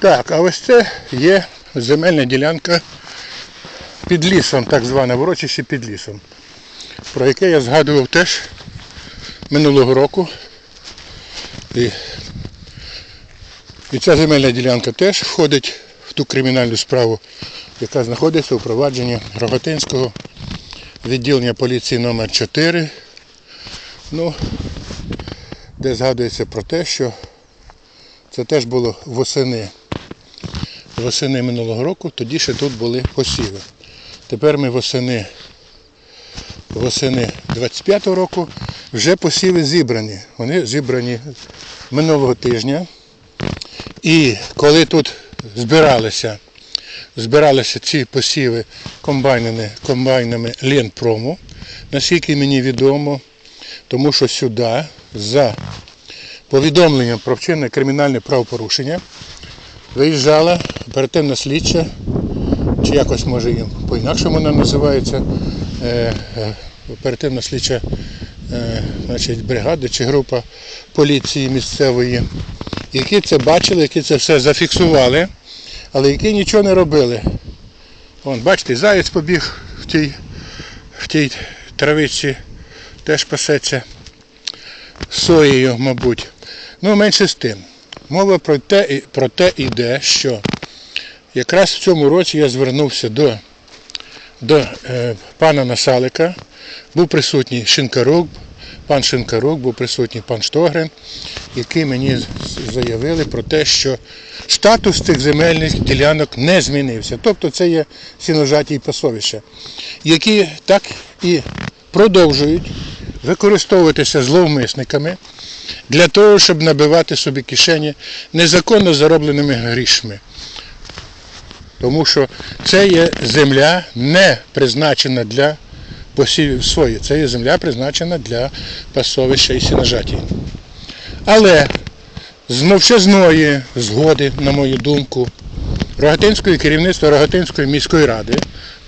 Так, а ось це є земельна ділянка під лісом, так зване урочище під лісом, про яке я згадував теж минулого року. І, і ця земельна ділянка теж входить в ту кримінальну справу, яка знаходиться у провадженні Рогатинського відділення поліції номер 4 ну, де згадується про те, що це теж було восени. Восени минулого року, тоді ще тут були посіви. Тепер ми восени, восени 25-го року вже посіви зібрані. Вони зібрані минулого тижня. І коли тут збиралися, збиралися ці посіви комбайнами, комбайнами Ленпрому, наскільки мені відомо, тому що сюди за повідомленням про вчинне кримінальне правопорушення виїжджала оперативна слідча, чи якось може їм по-інакшому вона називається, е, е, оперативна слідча е, значить, бригади чи група поліції місцевої, які це бачили, які це все зафіксували, але які нічого не робили. Вон, бачите, заєць побіг в тій, в тій травичці, теж пасеться соєю, мабуть. Ну, менше з тим. Мова про те, про те йде, що якраз в цьому році я звернувся до, до е, пана Насалика, був присутній Шинкарук, пан Шинкарук, був присутній пан Штогрин, які мені заявили про те, що статус цих земельних ділянок не змінився. Тобто це є сіножаті і пасовища, які так і продовжують використовуватися зловмисниками для того, щоб набивати собі кишені незаконно заробленими грішми. Тому що це є земля не призначена для посівів сої, це є земля призначена для пасовища і сіножаті. Але з мовчазної згоди, на мою думку, Рогатинської керівництва Рогатинської міської ради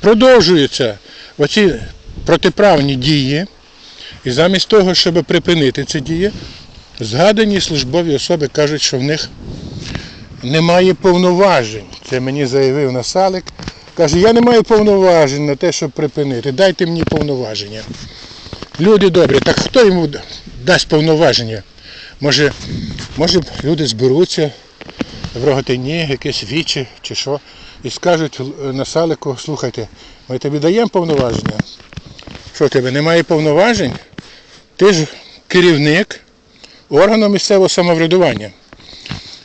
продовжуються оці протиправні дії, і замість того, щоб припинити ці дії, згадані службові особи кажуть, що в них немає повноважень. Це мені заявив Насалик. Каже, я не маю повноважень на те, щоб припинити. Дайте мені повноваження. Люди добрі, так хто йому дасть повноваження? Може, може люди зберуться в Рогатині, якесь віче чи що, і скажуть Насалику, слухайте, ми тобі даємо повноваження. Що тебе немає повноважень? Ти ж керівник органу місцевого самоврядування.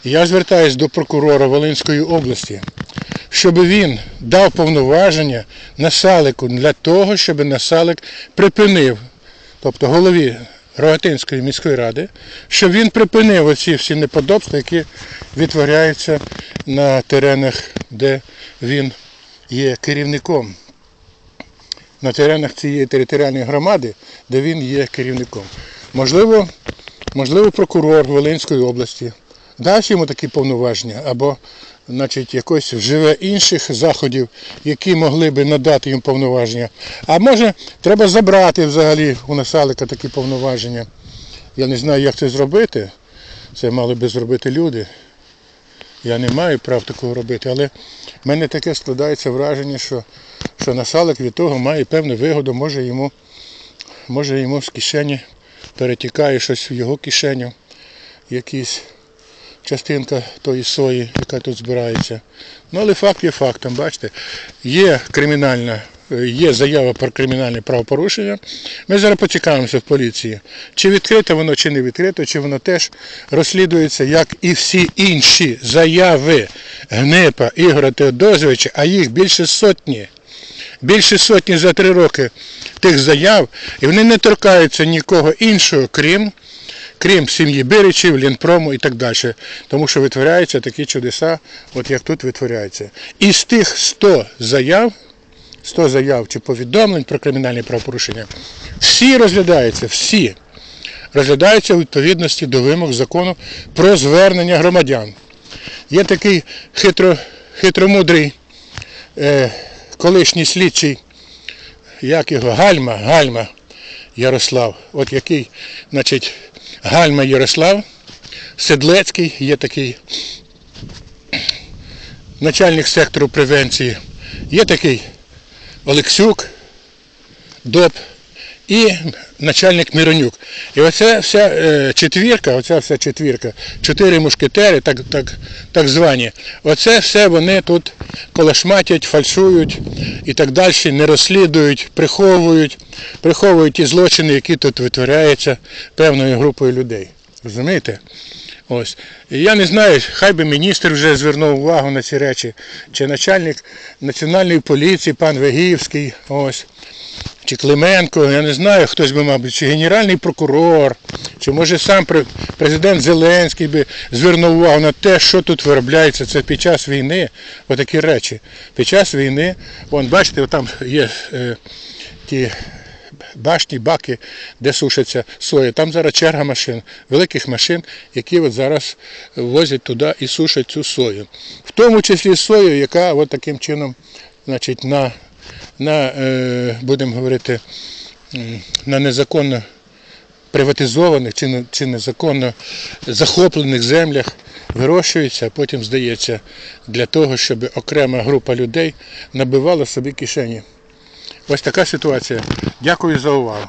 Я звертаюся до прокурора Волинської області, щоб він дав повноваження Насалику для того, щоб Насалик припинив, тобто голові Рогатинської міської ради, щоб він припинив оці всі неподобства, які відтворяються на теренах, де він є керівником. На теренах цієї територіальної громади, де він є керівником. Можливо, можливо, прокурор Волинської області дасть йому такі повноваження, або значить, якось вживе інших заходів, які могли би надати їм повноваження. А може, треба забрати взагалі у Насалика такі повноваження. Я не знаю, як це зробити. Це мали би зробити люди. Я не маю прав такого робити, але в мене таке складається враження, що, що Насалик від того має певну вигоду, може йому, може йому з кишені перетікає щось в його кишеню, якісь частинка тої сої, яка тут збирається. Ну, але факт є фактом, бачите. Є кримінальна, є заява про кримінальне правопорушення. Ми зараз поцікавимося в поліції, чи відкрите воно, чи не відкрите, чи воно теж розслідується, як і всі інші заяви Гнипа Ігоря Теодозовича, а їх більше сотні. Більше сотні за три роки тих заяв, і вони не торкаються нікого іншого, крім крім сім'ї Биричів, Лінпрому і так далі. Тому що витворяються такі чудеса, от як тут витворяються. Із тих 100 заяв, 100 заяв чи повідомлень про кримінальні правопорушення, всі розглядаються, всі розглядаються у відповідності до вимог закону про звернення громадян. Є такий хитро, хитромудрий е, колишній слідчий, як його, Гальма, Гальма Ярослав, от який, значить, Гальма Ярослав, Седлецький, є такий начальник сектору превенції, є такий Олексюк, ДОП і начальник Міронюк. І оця вся е, четвірка, оця вся четвірка, чотири мушкетери, так, так, так звані, оце все вони тут колошматять, фальшують і так далі, не розслідують, приховують, приховують ті злочини, які тут витворяються певною групою людей. Розумієте? Ось. І я не знаю, хай би міністр вже звернув увагу на ці речі, чи начальник національної поліції, пан Вегівський, ось, чи Клименко, я не знаю, хтось би, мабуть, чи генеральний прокурор, чи може сам президент Зеленський би звернув увагу на те, що тут виробляється. Це під час війни, отакі речі. Під час війни, вон, бачите, там є е, ті башні, баки, де сушиться соя. Там зараз черга машин, великих машин, які от зараз возять туди і сушать цю сою. В тому числі сою, яка от таким чином значить, на, на е, будемо говорити, на незаконно приватизованих чи, чи незаконно захоплених землях вирощується, а потім здається для того, щоб окрема група людей набивала собі кишені. Ось така ситуація. Дякую за увагу.